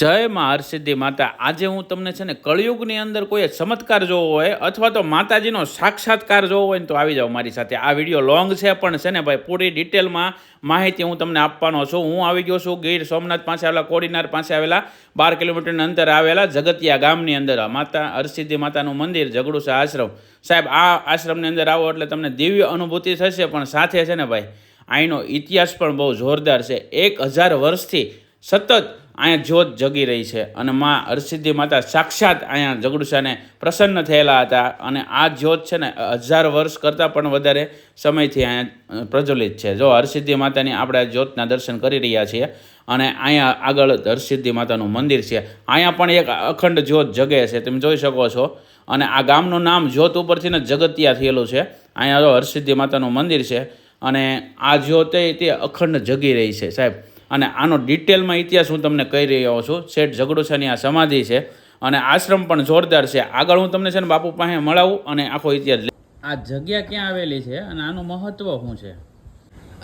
જય મા હરસિદ્ધિ માતા. આજે હું તમને છે ને કળિયુગની અંદર કોઈ ચમત્કાર જોવો હોય અથવા તો માતાજીનો સાક્ષાત્કાર જોવો હોય ને તો આવી જાઓ મારી સાથે. આ વીડિયો લોંગ છે પણ છે ને ભાઈ પૂરી ડિટેલમાં માહિતી હું તમને આપવાનો છું. હું આવી ગયો છું ગીર સોમનાથ પાસે આવેલા, કોડીનાર પાસે આવેલા, બાર કિલોમીટરના અંતર આવેલા જગતિયા ગામની અંદર. માતા હરસિદ્ધિ માતાનું મંદિર ઝઘડુસા આશ્રમ. સાહેબ, આ આશ્રમની અંદર આવો એટલે તમને દિવ્ય અનુભૂતિ થશે પણ સાથે છે ને ભાઈ અહીંનો ઇતિહાસ પણ બહુ જોરદાર છે. એક હજાર વર્ષથી સતત અહીંયા જ્યોત જગી રહી છે અને માં હરસિદ્ધિ માતા સાક્ષાત અહીંયા જગડુસાને પ્રસન્ન થયેલા હતા અને આ જ્યોત છે ને હજાર વર્ષ કરતાં પણ વધારે સમયથી અહીંયા પ્રજ્વલિત છે. જો હરસિદ્ધિ માતાની આપણે જ્યોતના દર્શન કરી રહ્યા છીએ અને અહીંયા આગળ હરસિદ્ધિ માતાનું મંદિર છે. અહીંયા પણ એક અખંડ જ્યોત જગે છે, તમે જોઈ શકો છો. અને આ ગામનું નામ જ્યોત ઉપરથી ને જગતિયા થયેલું છે. અહીંયા જો હરસિદ્ધિ માતાનું મંદિર છે અને આ જ્યોત તે અખંડ જગી રહી છે સાહેબ. અને આનો ડિટેલમાં ઇતિહાસ હું તમને કહી રહ્યો છું. શેઠ ઝઘડુસાની આ સમાધિ છે અને આશ્રમ પણ જોરદાર છે. આગળ હું તમને છે ને બાપુ પાસે મળાવું અને આખો ઇતિહાસ આ જગ્યા ક્યાં આવેલી છે અને આનું મહત્વ શું છે?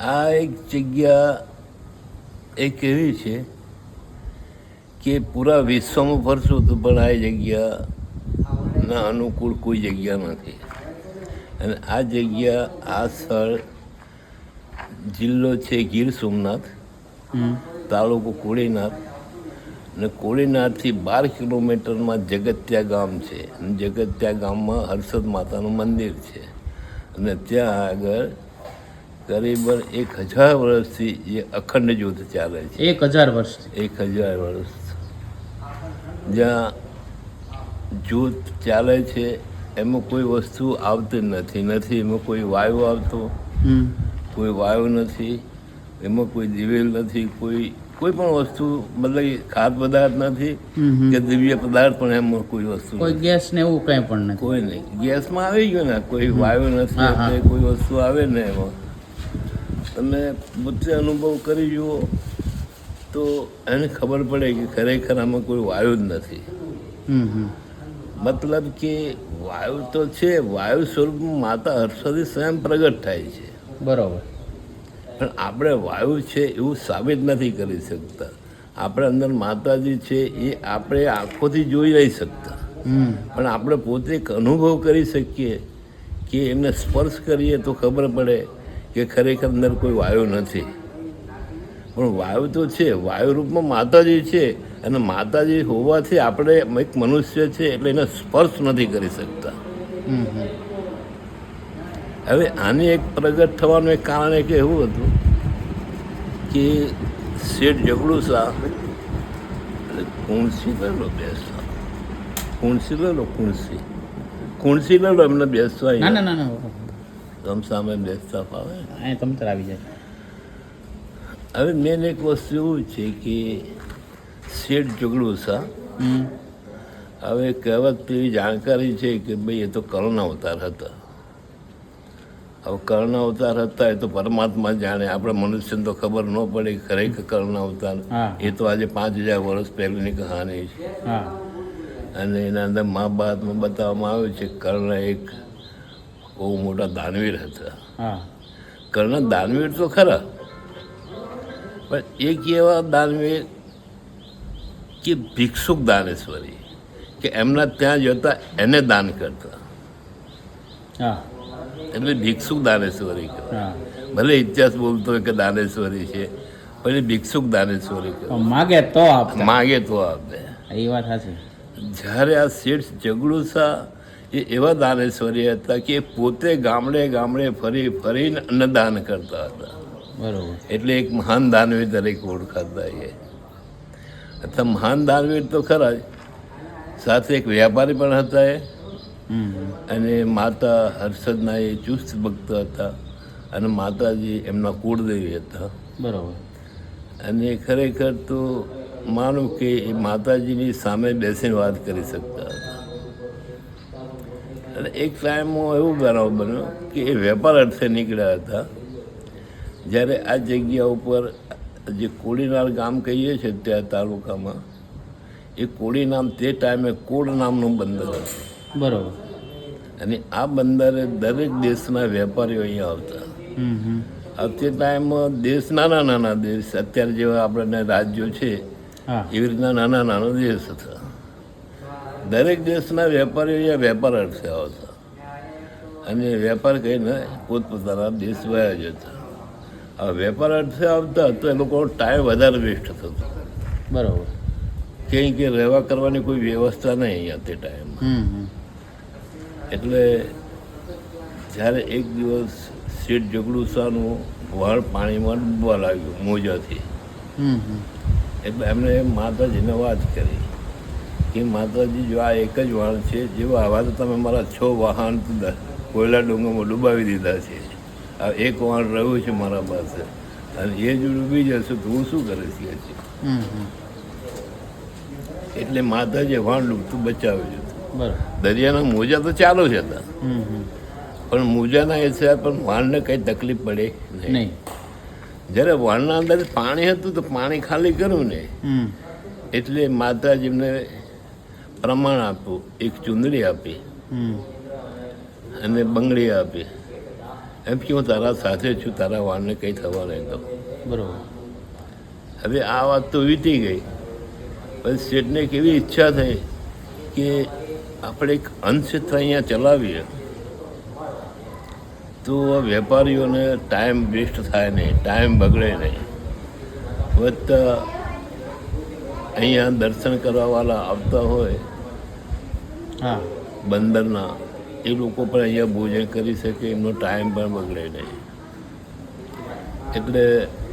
આ એક જગ્યા એક એવી છે કે પૂરા વિશ્વમાં ફરશું તો પણ આ જગ્યાના અનુકૂળ કોઈ જગ્યા નથી. અને આ જગ્યા આ સ્થળ જિલ્લો છે ગીર સોમનાથ. તાલુકો કોળીનાથ અને કોળીનાથથી બાર કિલોમીટરમાં જગત્યા ગામ છે. અને જગત્યા ગામમાં હર્ષદ માતાનું મંદિર છે. અને ત્યાં આગળ કરીબન એક હજાર વર્ષથી એ અખંડ જ્યોત ચાલે છે. એક હજાર વર્ષથી. એક હજાર વર્ષ. જ્યાં જ્યોત ચાલે છે એમાં કોઈ વસ્તુ આવતી નથી. નથી એમાં કોઈ વાયુ આવતો. કોઈ વાયુ નથી. એમાં કોઈ દિવેલ નથી કોઈ કોઈ પણ વસ્તુ મતલબ ખાદ્ય પદાર્થ નથી કે દિવ્ય પદાર્થ પણ એમાં કોઈ વસ્તુ કોઈ ગેસ ને એવું કંઈ પણ નથી. કોઈ નહીં. ગેસમાં આવી ગયો ને કોઈ વાયુ નથી. કોઈ વસ્તુ આવે ને એમાં. તમે બુદ્ધિ અનુભવ કરી જુઓ તો એને ખબર પડે કે ખરેખર આમાં કોઈ વાયુ જ નથી. મતલબ કે વાયુ તો છે વાયુ સ્વરૂપમાં માતા હર્ષદી સ્વયં પ્રગટ થાય છે. બરોબર. પણ આપણે વાયુ છે એવું સાબિત નથી કરી શકતા. આપણે અંદર માતાજી છે એ આપણે આંખોથી જોઈ નહીં શકતા. પણ આપણે પોતે એક અનુભવ કરી શકીએ કે એમને સ્પર્શ કરીએ તો ખબર પડે કે ખરેખર અંદર કોઈ વાયુ નથી. પણ વાયુ તો છે વાયુ રૂપમાં માતાજી છે અને માતાજી હોવાથી આપણે એક મનુષ્ય છે એટલે એને સ્પર્શ નથી કરી શકતા. હવે આની એક પ્રગટ થવાનું એક કારણ એક એવું હતું કે શેઠ જગડું શાહ એટલે કુણસી લઈ લો બેસવા. કુણસી લઈ લો કુણસી કુણસી લઈ લો એમને બેસવા ના ના તમ સામે બેસતા ફાવે? તમતર આવી જાય. હવે મેન એક વસ્તુ એવું છે કે શેઠ જગડું શાહ હવે કહેવત એવી જાણકારી છે કે ભાઈ એ તો કર્ણ અવતાર હતા. હવે કર્ણ અવતાર હતા એ તો પરમાત્મા જાણે. આપણે મનુષ્યને તો ખબર ન પડે ખરેખર કર્ણ અવતાર. એ તો આજે પાંચ હજાર વર્ષ પહેલીની કહાની છે. અને એના અંદર મહાભારતમાં બતાવવામાં આવ્યું છે કર્ણ એક બહુ મોટા દાનવીર હતા. કર્ણ દાનવીર તો ખરા. પણ એક એવા દાનવીર કે ભિક્ષુક દાનેશ્વરી કે એમના ત્યાં જતા એને દાન કરતા. હા. એટલે ભિક્ષુક દાનેશ્વરી કહેવાય. ભલે ઇતિહાસ બોલતો હોય કે દાનેશ્વરી છે પણ એ ભિક્ષુક દાનેશ્વરી કહેવાય. માગે તો આપતા. માગે તો આપે. એ વાત સાચી. જ્યારે આ શેઠ જગડુસા એ એવા દાનેશ્વરી હતા કે પોતે ગામડે ગામડે ફરી ફરીને અન્નદાન કરતા હતા. બરોબર. એટલે એક મહાન દાનવીર તરીકે ઓળખાતા એ. અથવા મહાન દાનવીર તો ખરા સાથે એક વ્યાપારી પણ હતા એ. અને માતા હર્ષદના એ ચુસ્ત ભક્ત હતા અને માતાજી એમના કુળદેવી હતા. બરાબર. અને ખરેખર તો માનું કે એ માતાજીની સામે બેસીને વાત કરી શકતા હતા. અને એક ટાઈમમાં એવું બનાવ બન્યો કે એ વેપાર અર્થે નીકળ્યા હતા. જ્યારે આ જગ્યા ઉપર જે કોડીનાર ગામ કહીએ છીએ ત્યાં તાલુકામાં એ કોડી નામ તે ટાઈમે કોડ નામનું બંદર હતું. બરોબર. અને આ બંદરે દરેક દેશના વેપારીઓ અહીંયા આવતા. અત્યારે ટાઈમમાં દેશ નાના નાના દેશ અત્યારે જેવા આપણે રાજ્યો છે એવી રીતના નાના નાના દેશ હતા. દરેક દેશના વેપારીઓ અહીંયા વેપાર અર્થે આવતા. અને વેપાર કરીને પોતપોતાના દેશ વયા જતા. આ વેપાર અર્થે આવતા તો એ લોકો ટાઈમ વધારે વેસ્ટ થતો. બરોબર. ક્યાંય કે રહેવા કરવાની કોઈ વ્યવસ્થા નહીં અહીંયા તે ટાઈમમાં એટલે જ્યારે એક દિવસ શેઠ જગડુસાનું વાળ પાણીમાં ડૂબવા લાગ્યું મોજાથી. એટલે એમણે માતાજીને વાત કરી કે માતાજી જો આ એક જ વાળ છે જેવા આવા તો તમે મારા છ વાહન કોયલા ડુંગરમાં ડૂબાવી દીધા છે. આ એક વાળ રહ્યું છે મારા પાસે. અને એ જો ડૂબી જશે તો હું શું કરીશ કે છે એટલે માતાજીએ વાણ ડૂબતું બચાવ્યું દરિયાના મોજા તો ચાલુ જ હતા પણ મોજાના હિસાબે પણ વાળને કંઈ તકલીફ પડે નહીં. જ્યારે વાળના અંદર પાણી હતું તો પાણી ખાલી કર્યું ને. એટલે માતાજીને પ્રમાણ આપ્યું એક ચુંદડી આપી. હમ. અને બંગડી આપી. એમ કે હું તારા સાથે છું તારા વાળને કંઈ થવા નહીં દઉં. બરાબર. હવે આ વાત તો વીતી ગઈ. પછી શેઠને કેવી ઈચ્છા થઈ કે આપણે એક અન્નક્ષેત્ર અહીંયા ચલાવીએ તો વેપારીઓને ટાઈમ વેસ્ટ થાય નહીં ટાઈમ બગડે નહીં. વધતા અહીંયા દર્શન કરવાવાળા આવતા હોય હા. બંદરના એ લોકો પણ અહીંયા ભોજન કરી શકે એમનો ટાઈમ પણ બગડે નહીં. એટલે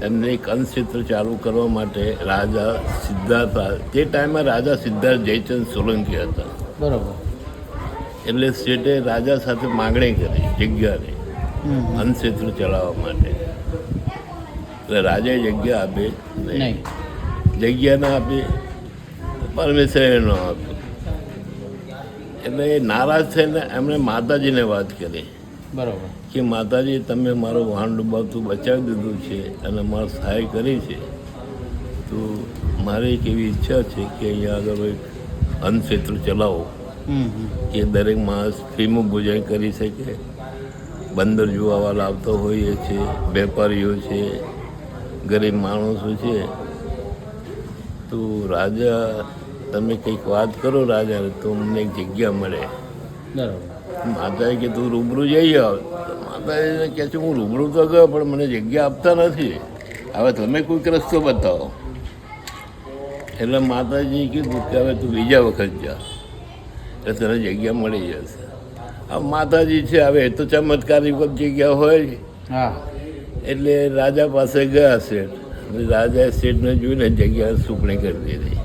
એમને એક અન્નક્ષેત્ર ચાલુ કરવા માટે રાજા સિદ્ધાર્થ તે ટાઈમમાં રાજા સિદ્ધાર્થ જયચંદ સોલંકી હતા. બરોબર. એટલે શેઠે રાજા સાથે માગણી કરી જગ્યાની. અન્નક્ષેત્ર ચલાવવા માટે. એટલે રાજાએ જગ્યા આપે નહીં. જગ્યા ના આપી પરમેશ્વરે ન આપ્યું એટલે એ નારાજ થઈને એમણે માતાજીને વાત કરી. બરોબર. કે માતાજી તમે મારું વાહન ડૂબાવતું બચાવી દીધું છે અને મારી સહાય કરી છે. તો મારી એક એવી ઈચ્છા છે કે અહીંયા આગળ એક અન્નક્ષેત્ર ચલાવો. કે દરેક માણસ ફીમું ભોજન કરી શકે. બંદર જોવાવાળા આવતા હોઈએ છે વેપારીઓ છે ગરીબ માણસો છે. તો રાજા તમે કંઈક વાત કરો રાજાને તો અમને એક જગ્યા મળે. માતાએ કે તું રૂબરૂ જઈ આવ. માતાએ કહે છે હું રૂબરૂ તો ગયો પણ મને જગ્યા આપતા નથી. હવે તમે કોઈક રસ્તો બતાવો. એટલે માતાજી કીધું કે હવે તું બીજા વખત જા. એટલે તને જગ્યા મળી જશે. આ માતાજી છે હવે એ તો ચમત્કારી પણ જગ્યા હોય. હા. એટલે રાજા પાસે ગયા શેઠ. અને રાજાએ શેઠને જોઈને જગ્યા સુકણી કરી દીધી.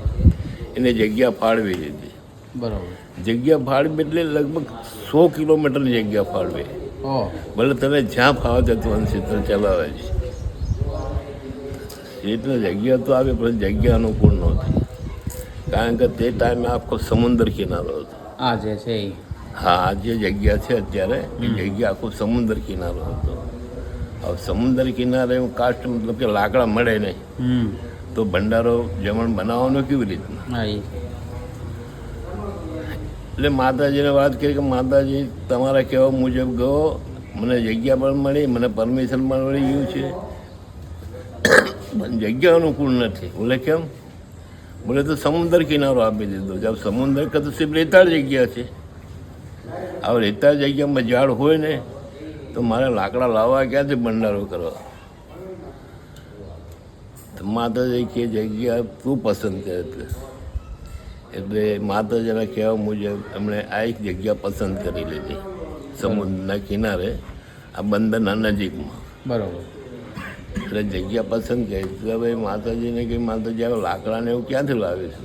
એને જગ્યા ફાળવી દીધી. બરાબર. જગ્યા ફાળવી એટલે લગભગ સો કિલોમીટરની જગ્યા ફાળવી. ભલે તને જ્યાં ફાવે ત્યાં તું અનક્ષેત્ર ચલાવે છે એટલે જગ્યા તો આવે પણ જગ્યા અનુકૂળ નહોતી. કારણ કે તે ટાઈમે આખો સમુદ્ર કિનારો હતો. આ જે છે હા આ જે જગ્યા છે અત્યારે એ જગ્યા આખો સમુદ્ર કિનારો હતો. હવે સમુદ્ર કિનારે એવું કાસ્ટ મતલબ કે લાકડા મળે નહીં. તો ભંડારો જમણ બનાવવાનો કેવી રીતના? એટલે માતાજીને વાત કરી કે માતાજી તમારા કહેવા મુજબ ગયો મને જગ્યા પણ મળી મને પરમિશન પણ મળી ગયું છે. જગ્યા અનુકૂળ નથી. બોલે કેમ? બોલે તો સમુદ્ર કિનારો આપી દીધો જ હવે સમુદ્ર કે તો સિર્ફ રેતાળ જગ્યા છે. હવે રેતાળ જગ્યામાં ઝાડ હોય ને, તો મારે લાકડા લાવવા ક્યાંથી ભંડારો કરવા? માતાજી કે જગ્યા તું પસંદ કરે એટલે એટલે માતાજીના કહેવા મુજબ એમણે આ એક જગ્યા પસંદ કરી લીધી. સમુદ્રના કિનારે, આ બંદરના નજીકમાં. બરોબર. એટલે જગ્યા પસંદ કરી. તો હવે માતાજીને કે માતાજી હવે લાકડાને એવું ક્યાંથી લાવે છે?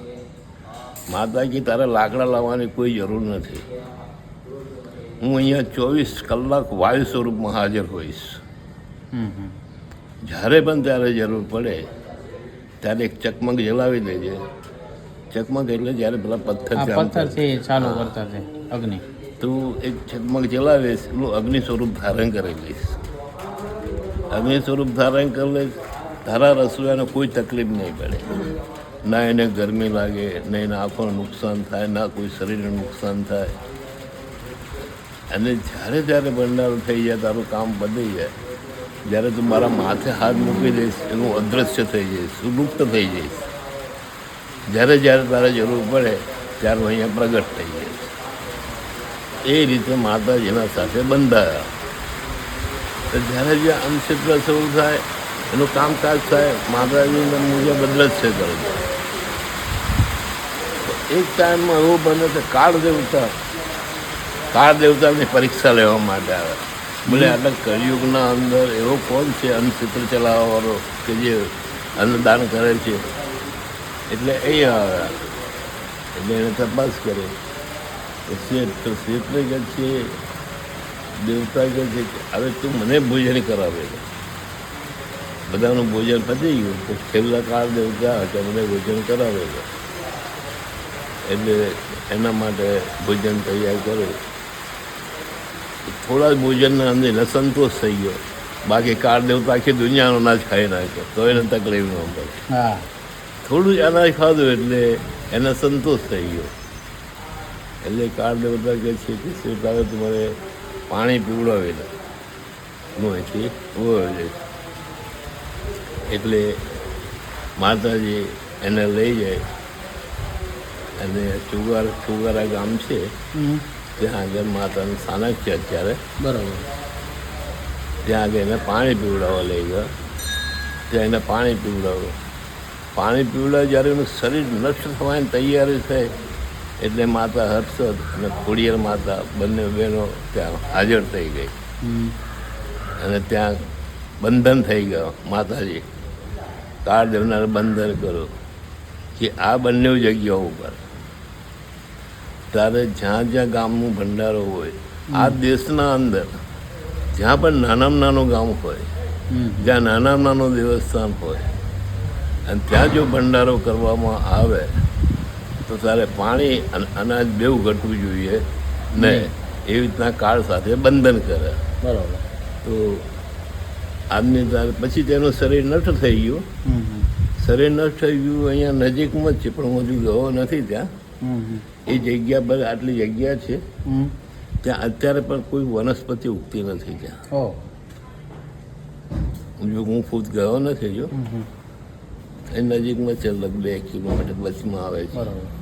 માતા તારે લાકડા લાવવાની કોઈ જરૂર નથી. હું અહીંયા ચોવીસ કલાક વાયુ સ્વરૂપમાં હાજર હોઈશ. જ્યારે પણ ત્યારે જરૂર પડે ત્યારે એક ચકમક જલાવી દેજે. ચકમક એટલે જ્યારે પેલા પથ્થર પથ્થર છે ચાલુ કરતા છે અગ્નિ. તું એક ચકમક જલાવીશ એનું અગ્નિ સ્વરૂપ ધારણ કરી લઈશ. અગ્નિ સ્વરૂપ ધારણ કરી લે તારા રસોઈયાને કોઈ તકલીફ નહીં પડે. ના એને ગરમી લાગે, ના એના આંખોને નુકસાન થાય, ના કોઈ શરીરને નુકસાન થાય. અને જ્યારે જ્યારે ભંડારો થઈ જાય, તારું કામ બદલી જાય. જ્યારે તું મારા માથે હાથ મૂકી દઈશ, એનું અદૃશ્ય થઈ જઈશ સુલુપ્ત થઈ જઈશ જ્યારે જ્યારે તારે જરૂર પડે, ત્યારે હું અહીંયા પ્રગટ થઈ જાય. એ રીતે માતાજીના સાથે બંધાયા. જ્યારે જે અન્નક્ષેત્ર શરૂ થાય એનું કામકાજ થાય માતાજી મુજબ બદલ જ છે કરજો એક ટાઈમમાં એવું બને કે કાળ દેવતા કાળ દેવતાની પરીક્ષા લેવા માટે આવે. બોલે આટલા કળિયુગના અંદર એવો કોણ છે અન્નક્ષેત્ર ચલાવવાવાળો કે જે અન્નદાન કરે છે? એટલે અહીંયા આવ્યા એટલે એને તપાસ કરી. શેઠ તો શેઠને કહે છે દેવતા કહે છે કે હવે તું મને ભોજન કરાવે બધાનું ભોજન પતી ગયું. તો છેલ્લા કાળ દેવતા કે મને ભોજન કરાવે એટલે એના માટે ભોજન તૈયાર કર્યું થોડા જ ભોજનના અંદર એને સંતોષ થઈ ગયો. બાકી કાળ દેવતા આખી દુનિયાનો અનાજ ખાઈ નાખ્યો. તો એને તકલીફ ન પડે. હા. થોડું જ અનાજ ખાધું એટલે એને સંતોષ થઈ ગયો. એટલે કાળ દેવતા કહે છે કે શેઠ હવે તમારે પાણી પીવડાવી દે હું અહીંથી ઊભો એટલે માતાજી એને લઈ જાય. અને ચુગાર ચુગારા ગામ છે. ત્યાં આગળ માતાનું સ્થાનક છે અત્યારે. બરાબર. ત્યાં આગળ એને પાણી પીવડાવવા લઈ ગયા. ત્યાં એને પાણી પીવડાવ્યું. પાણી પીવડાવે જ્યારે એનું શરીર નષ્ટ થવાની તૈયારી થઈ. એટલે માતા હર્ષદ અને ખોડિયાર માતા બંને બહેનો ત્યાં હાજર થઈ ગઈ. અને ત્યાં બંધન થઈ ગયો માતાજી. કાળ દેવનાર બંધન કરો કે આ બંને જગ્યાઓ ઉપર. તારે જ્યાં જ્યાં ગામનું ભંડારો હોય આ દેશના અંદર જ્યાં પણ નાનામાં નાનું ગામ હોય જ્યાં નાનામાં નાનું દેવસ્થાન હોય અને ત્યાં જો ભંડારો કરવામાં આવે તો તારે પાણી અને અનાજ બેવું ઘટવું જોઈએ નહીં એવી રીતના કાળ સાથે બંધન કરે. બરાબર. તો આજની તારે પછી તેનું શરીર નષ્ટ થઈ ગયું. શરીર નષ્ટ થઈ ગયું અહીંયા નજીકમાં જ છે પણ હું હજુ ગયો નથી ત્યાં. એ જગ્યા પર આટલી જગ્યા છે. ત્યાં અત્યારે પણ કોઈ વનસ્પતિ ઉગતી નથી ત્યાં. જો હું ખુદ ગયો નથી જો. એ નજીકમાં છે લગભગ બે કિલોમીટર બસમાં આવે છે. બરોબર.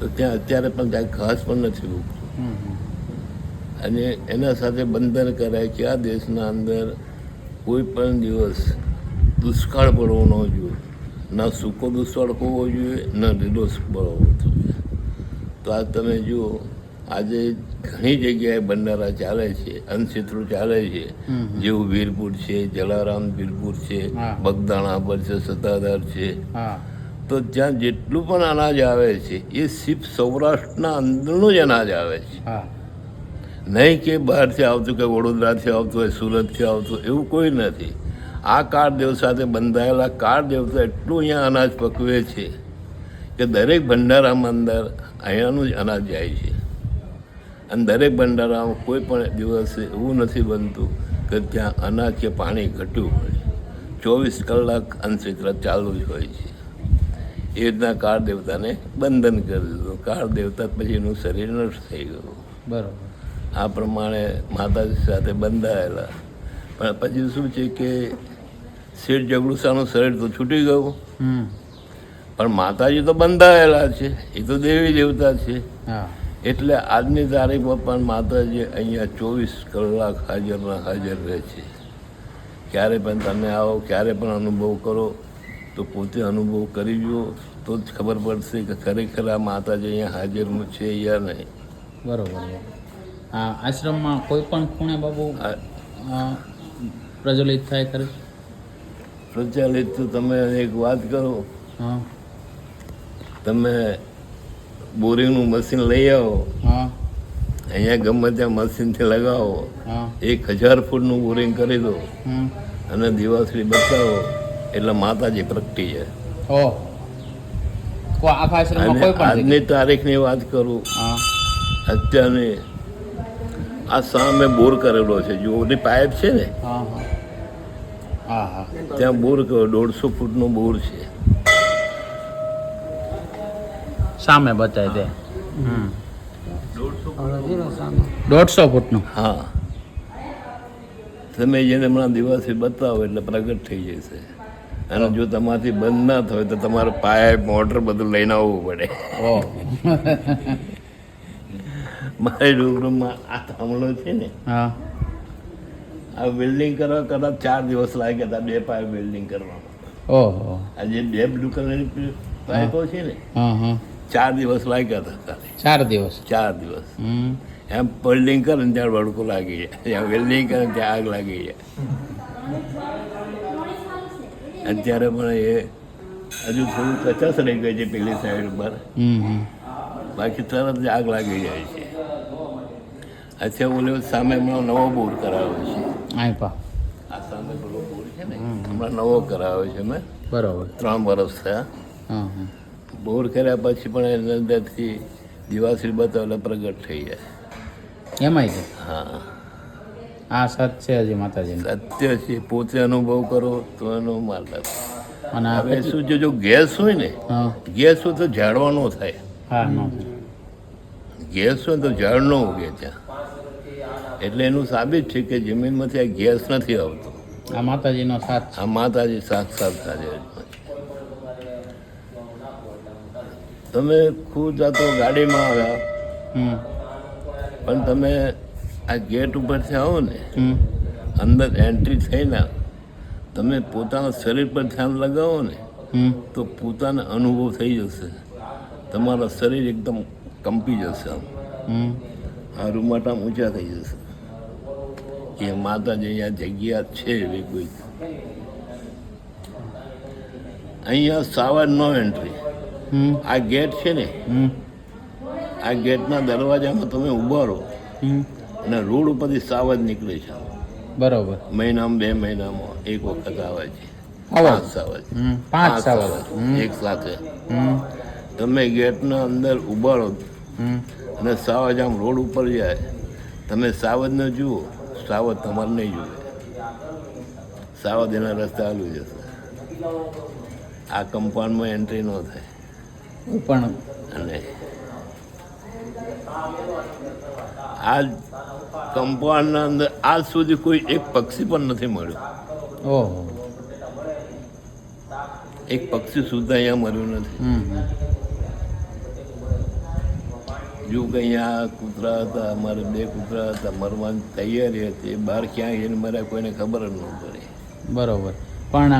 તો ત્યાં અત્યારે પણ ત્યાં ઘાસ પણ નથી ઉગતું. અને એના સાથે બંધન કરાય કે આ દેશના અંદર કોઈ પણ દિવસ દુષ્કાળ પડવો ન જોઈએ. ના સૂકો દુષ્કાળ હોવો જોઈએ ના લીલો પડવો જોઈએ. તો આ તમે જુઓ આજે ઘણી જગ્યાએ ભંડારા ચાલે છે અનક્ષેત્રો ચાલે છે. જેવું વીરપુર છે જલારામ વીરપુર છે. બગદાણા પર છે સત્તાધાર છે. હા. તો ત્યાં જેટલું પણ અનાજ આવે છે એ સિર્ફ સૌરાષ્ટ્રના અંદરનું જ અનાજ આવે છે. હા. નહીં કે બહારથી આવતું કે વડોદરાથી આવતું હોય સુરતથી આવતું એવું કોઈ નથી. આ કાળદેવ સાથે બંધાયેલા કાળદેવતા એટલું અહીંયા અનાજ પકવે છે કે દરેક ભંડારામાં અંદર અહીંયાનું જ અનાજ જાય છે. અને દરેક ભંડારામાં કોઈ પણ દિવસે એવું નથી બનતું કે ત્યાં અનાજ કે પાણી ઘટ્યું હોય. ચોવીસ કલાક અંશિત્ર ચાલુ જ હોય છે. એ રીતના કાળ દેવતાને બંધન કરી દીધું. કાળ દેવતા પછી એનું શરીર નષ્ટ થઈ ગયું. બરાબર. આ પ્રમાણે માતાજી સાથે બંધાયેલા. પણ પછી શું છે કે શેઠ જગડુસાનું શરીર તો છૂટી ગયું. પણ માતાજી તો બંધાયેલા છે. એ તો દેવી દેવતા છે. એટલે આજની તારીખમાં પણ માતાજી અહીંયા ચોવીસ કલાક હાજરના હાજર રહે છે. ક્યારે પણ તમે આવો ક્યારે પણ અનુભવ કરો તો પોતે અનુભવ કરી જુઓ તો જ ખબર પડશે કે ખરેખર આ માતાજી અહીંયા હાજર છે યા નહીં. બરોબર આ આશ્રમમાં કોઈ પણ ખૂણે બાબુ પ્રજ્વલિત થાય ખરે? પ્રચલિત તો તમે એક વાત કરો. તમે બોરિંગનું મશીન લઈ આવો. હા. અહીંયા ગમે ત્યાં મશીનથી લગાવો. હા. એક હજાર ફૂટનું બોરિંગ કરી દો. અને દિવાસળી બતાવો. એટલે માતાજી પ્રગટી છે. આજની તારીખની વાત કરું હા. અત્યારની આ સામે બોર કરેલો છે. જો પાઇપ છે ને? હા હા. હા હા. ત્યાં બોર દોઢસો ફૂટનો બોર છે. સામે બતાય તે. દોઢસો ફૂટનું હા. તમે જેને હમણાં દિવસે બતાવો એટલે પ્રગટ થઈ જશે. અને જો તમારાથી બંધ ના થાય તો તમારે પાયા મોટર બધું લઈને આવવું પડે. મારી રૂબરૂમાં આ થાંભલો છે ને આ બિલ્ડિંગ કરવા કદાચ ચાર દિવસ લાગ્યા હતા બે પાઇપ બિલ્ડિંગ કરવામાં. ઓહો આ જે બે બ્લુ કલરની પાઇપો છે ને ચાર દિવસ લાગ્યા હતા ચાર દિવસ. ચાર દિવસ. એમ બિલ્ડિંગ કરે ને ત્યાં વડકો લાગી જાય. વેલ્ડિંગ કરે ત્યાં આગ લાગી જાય. અત્યારે પણ એ હજુ થોડું કચાસ રહી ગઈ છે પેલી સાઈડ ઉપર. બાકી તરત જ આગ લાગી જાય છે. અત્યારે ઓલે સામે હમણાં નવો બોર કરાવ્યો છે. આ સામે પેલો બોર છે ને હમણાં નવો કરાવ્યો છે મેં. બરાબર. ત્રણ વર્ષ થયા. બોર કર્યા પછી પણ એની અંદરથી દિવાસરી બતાવેલા પ્રગટ થઈ જાય. એમાંય હા. આ સત્ય છે હજી માતાજીને. સત્ય છે. પોતે અનુભવ કરો તો એનો માલ લાગે. અને આ હવે શું છે જો ગેસ હોય ને ગેસ હોય તો ઝાડવાનો થાય. હા ગેસ હોય તો ઝાડ ન ઉગે ત્યાં. એટલે એનું સાબિત છે કે જમીનમાંથી આ ગેસ નથી આવતો. આ માતાજીનો સાથ આ માતાજી સાક્ષાત સાથે તમે ખુદ આ તો ગાડીમાં આવ્યા. પણ તમે આ ગેટ ઉપરથી આવો ને અંદર એન્ટ્રી થઈને તમે પોતાના શરીર પર ધ્યાન લગાવો ને તો પોતાને અનુભવ થઈ જશે. તમારા શરીર એકદમ કંપી જશે આમ. હમ. આ રૂમાટા ઊંચા થઈ જશે. એ માતાજી અહીંયા જગ્યા છે એવી કોઈ. અહીંયા સાવર નો એન્ટ્રી હમ. આ ગેટ છે ને હમ. આ ગેટના દરવાજામાં તમે ઊભા રહો. અને રોડ ઉપરથી સાવજ નીકળે છે. બરોબર. મહિનામાં બે મહિનામાં એક વખત આવે છે. પાંચ સાવજ પાંચ સાવજ એક સાથે. હમ. તમે ગેટના અંદર હમ. અને સાવજ આમ રોડ ઉપર જાય. તમે સાવજને જુઓ. સાવજ તમારે નહીં જુએ. સાવજ એના રસ્તે હાલું જશે. આ કમ્પાઉન્ડમાં એન્ટ્રી ન થાય. પણ અને આ કમ્પાઉન્ડના અંદર આજ સુધી કોઈ એક પક્ષી પણ નથી મળ્યું. ઓહો. એક પક્ષી સુધા અહીંયા મળ્યું નથી. જો કે અહીંયા કૂતરા હતા અમારે બે કૂતરા હતા મરવાની તૈયારી હતી. બહાર ક્યાં એને મારે કોઈને ખબર જ ન પડી. બરોબર. પણ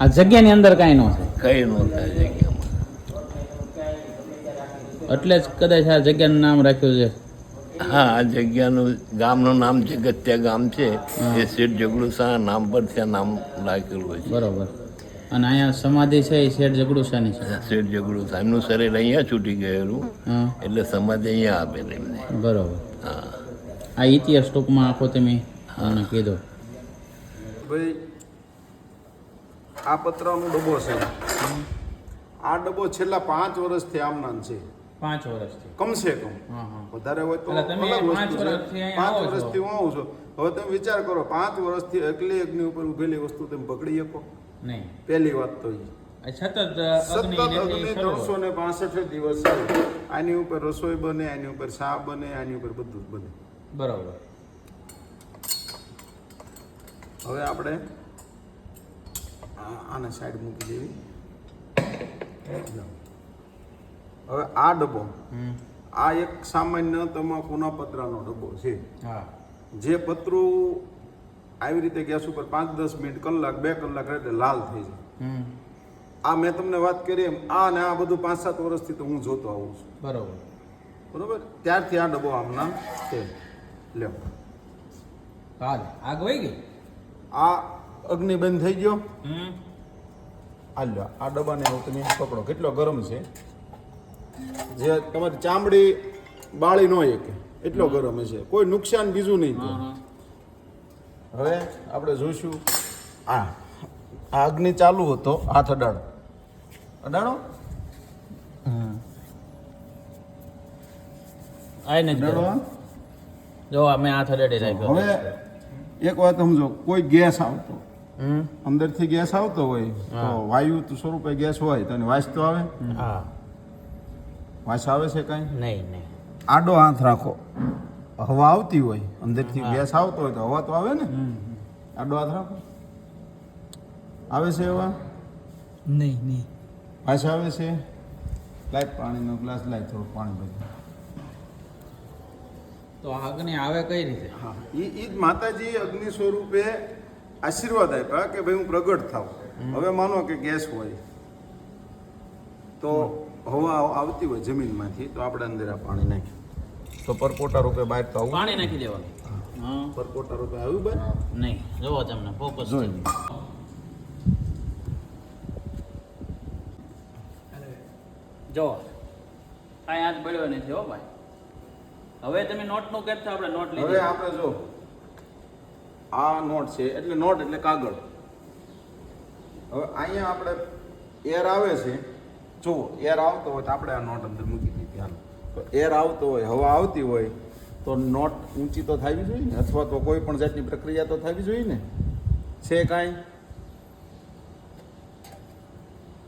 આ જગ્યાની અંદર કાંઈ ન થાય? કઈ ન થાય જગ્યામાં એટલે જ કદાચ આ જગ્યાનું નામ રાખ્યું છે. હા આ જગ્યાનું ગામનું નામ છે ગત્યા ગામ છે. એ શેઠ જગડુ શાહ નામ પર ત્યાં નામ રાખેલું છે. બરોબર. અને અહીંયા સમાધિ છે એ શેઠ જગડુશાની છે. શેઠ જગડુ શાહ એમનું શરીર અહીંયા છૂટી ગયેલું. હા. એટલે સમાધિ અહીંયા આપેલી એમને. બરોબર. હા. આ ઇતિહાસ ટૂંકમાં આખો તમે મને કીધો. ભાઈ આ પતરાનો ડબ્બો છે. આ ડબ્બો છેલ્લા પાંચ વર્ષથી આમનાન છે. પાંચ વર્ષથી. કમસે કમ. વધારે હોય તો અલગ વસ્તુ છે. પાંચ વર્ષથી હું આવું છું. હવે તમે વિચાર કરો પાંચ વર્ષથી એકલી અગ્નિ ઉપર ઉભેલી વસ્તુ તમે પકડી શકો? નહીં. પહેલી વાત તો એ સતત સતત અગ્નિ અગ્નિ નથી શરૂ ત્રણસો ને પાસઠ દિવસ આની ઉપર રસોઈ બને આની ઉપર શા બને આની ઉપર બધું જ બને. બરાબર. હવે આપણે આને સાઈડ મૂકી દેવી. હવે આ ડબ્બો. આ એક સામાન્ય તમાકુના પતરાનો ડબ્બો છે. હા. જે પતરું આવી રીતે ગેસ ઉપર પાંચ દસ મિનિટ કલાક બે કલાક રહે એટલે લાલ થઈ જાય. આ મેં તમને વાત કરી એમ આ ને આ બધું પાંચ સાત વર્ષથી તો હું જોતો આવું છું. બરાબર. બરોબર? ત્યારથી આ ડબ્બો આમના છે. લ્યો. આગ વહી ગઈ? આ અગ્નિ બંધ થઈ ગયો. આ લ્યો આ ડબ્બાને તમે પકડો. કેટલો ગરમ છે. જે તમારી ચામડી બાળી ન શકે. એટલો ગરમ હશે. કોઈ નુકસાન બીજું નહીં હવે આપણે જોઈશું. આ આ અગ્નિ ચાલુ હતો હાથ અડાડો. અડાડો? નથી અડાડો. જો અમે હાથ અડાડી રાખ્યો. હવે એક વાત સમજો કોઈ ગેસ આવતો. અંદરથી ગેસ આવતો હોય તો વાયુ સ્વરૂપે ગેસ હોય તો વાંચતો વાસ તો આવે. હા. વાસ આવે છે કાંઈ? નહીં નહીં. આડો હાથ રાખો. હવા આવતી હોય અંદરથી ગેસ આવતો હોય તો હવા તો આવે ને? આડો હાથ રાખો. આવે છે હવા? નહીં નહીં. પાછા આવે છે? લાઈટ પાણીનો ગ્લાસ લાઈટ થોડું પાણી બધું તો અગ્નિ આવે કઈ રીતે? હા એ એ જ માતાજી અગ્નિ સ્વરૂપે આશીર્વાદ આપ્યા કે ભાઈ હું પ્રગટ થાવ હવે માનો કે ગેસ હોય. તો હવા આવતી હોય જમીનમાંથી તો આપણે અંદર આ પાણી નાખીએ. તો પરપોટા રૂપે બહાર તો આવું. પાણી નાખી દેવાનું. પરપોટા રૂપે આવ્યું બહાર? નહીં જોવો તમને ફોકસ જોઈ. જો કાંઈ હાથ બળ્યો નથી હો ભાઈ. હવે તમે નોટનું કહેતા આપણે નોટ હવે આપણે જો આ નોટ છે એટલે નોટ એટલે કાગળ. હવે અહીંયા આપણે એર આવે છે જો એર આવતો હોય તો આપણે આ નોટ અંદર મૂકી દીધી હાલ. તો એર આવતો હોય હવા આવતી હોય તો નોટ ઊંચી તો થવી જોઈએ ને? અથવા તો કોઈ પણ જાતની પ્રક્રિયા તો થવી જોઈએ ને? છે કાંઈ?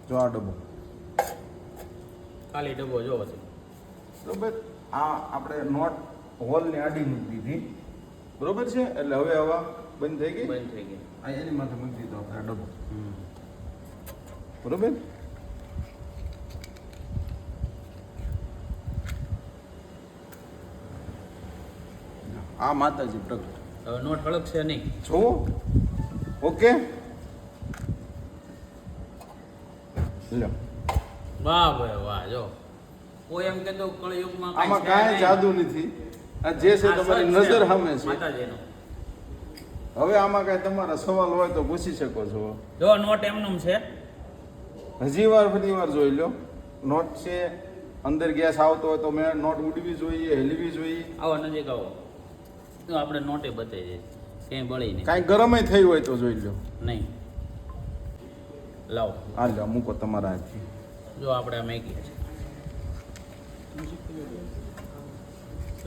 જો આ ડબ્બો. ખાલી ડબ્બો જોવો છે બરોબર? આ આપણે નોટ હોલની આડી મૂકી દીધી. બરોબર છે? એટલે હવે હવા બંધ થઈ ગઈ? બંધ થઈ ગઈ. આ એની માથે મૂકી દીધો આપણે આ ડબ્બો. બરોબર? આ માતાજી પ્રગટ. હવે નોટ હળગશે નહીં. જો ઓકે. લ્યો. વાહ ભાઈ વાહ જો. કોઈ એમ કહેતો કળયુગમાં આમાં કાંઈ જાદુ નથી. આ જે છે તમારી નજર સામે છે. માતાજીનો. હવે આમાં કાંઈ તમારા સવાલ હોય તો પૂછી શકો છો. જો નોટ એમનું છે. હજી વાર ફરી વાર જોઈ લો નોટ છે. અંદર ગેસ આવતો હોય તો મેં નોટ ઉડવી જોઈએ હેલવી જોઈએ. આવો નજીક આવો. તો આપણે નોટે બતાવી દઈએ. ક્યાંય બળી નહીં કાંઈ ગરમે થઈ હોય તો જોઈ લો નહીં. લાવો. આ લો મૂકો તમારા હાથથી. જો આપણે આ મેગી છે.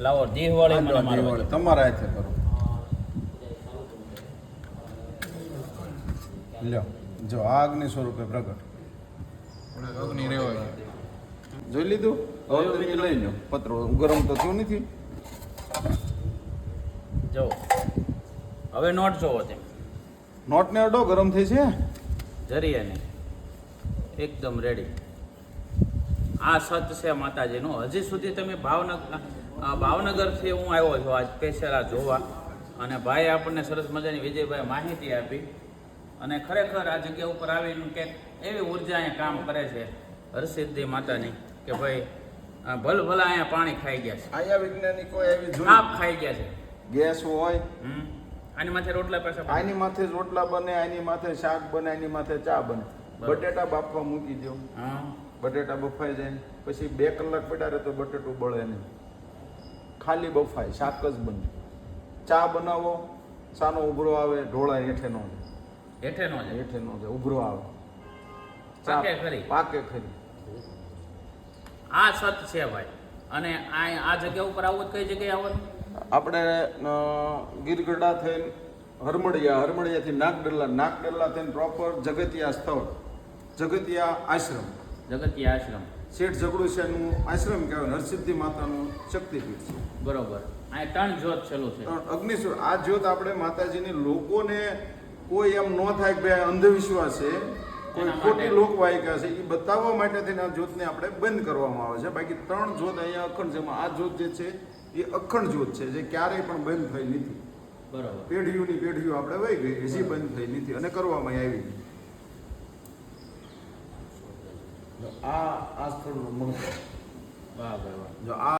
લાવો દેહવાળી મને આ લ્યો, મારવા દેવાળી. દો. તમારા હાથે કરો. લ્યો જો આ અગ્નિ સ્વરૂપે પ્રગટ. જોઈ લીધું? હવે લઈ લો પત્રો ગરમ તો થયું નથી. જો. હવે નોટ જોવો તેમ. નોટ ને અડો ગરમ થઈ છે? જરીએ ને એકદમ રેડી આ સત છે માતાજીનું. હજી સુધી તમે ભાવનગર ભાવનગરથી હું આવ્યો છું આજ સ્પેશિયલ આ જોવા. અને ભાઈ આપણને સરસ મજાની વિજયભાઈ માહિતી આપી. અને ખરેખર આ જગ્યા ઉપર આવીને કંઈક એવી ઊર્જા અહીંયા કામ કરે છે હરસિદ્ધિ માતાની કે ભાઈ આ ભલ ભલા અહીંયા પાણી ખાઈ ગયા છે. આયા વૈજ્ઞાનિકો એવી ખાઈ ગયા છે. ગેસ હોય આની માથે રોટલા પાસે આની માથે રોટલા બને આની માથે શાક બને આની માથે ચા બને. બટેટા બાફવા મૂકી દો બટેટા બફાઈ જાય પછી બે કલાક પડ્યા તો બટેટું બળે નહીં. ખાલી બફાય શાક જ બને. ચા બનાવો ચાનો ઉભરો આવે ઢોળા હેઠે નો. હેઠે નો હેઠે નો ઉભરો આવે. પાકે ખરી. પાકે ખરી. આ સત છે ભાઈ. અને આ આ જગ્યા ઉપર આવું કઈ જગ્યાએ આવવાનું? આપણે ગીરગઢા થઈને હરમડિયા હરમડિયાથી નાગડલ્લા નાગડલ્લા થઈને પ્રોપર જગતિયા સ્થળ જગતિયા આશ્રમ. જગતિયા આશ્રમ. શેઠ ઝઘડુસિયાનું આશ્રમ કહેવાય નરસિદ્ધિ માતાનું શક્તિપીઠ છે. બરોબર. આ ત્રણ જ્યોત છેલ્લું છે. અગ્નિશ્વર આ જ્યોત આપણે માતાજીની લોકોને કોઈ એમ ન થાય કે ભાઈ અંધવિશ્વાસ છે કોઈ ખોટી લોકવાયિકા છે એ બતાવવા માટે થઈને આ જ્યોતને આપણે બંધ કરવામાં આવે છે. બાકી ત્રણ જ્યોત અહીંયા અખંડ છે. આ જ્યોત જે છે એ અખંડ જ્યોત છે જે ક્યારેય પણ બંધ થઈ નથી. બરાબર. પેઢીઓની પેઢીઓ આપણે વહી ગઈ હજી બંધ થઈ નથી અને કરવામાં આવી આ આ સ્થળનું મહત્વ બરાબર. જો આ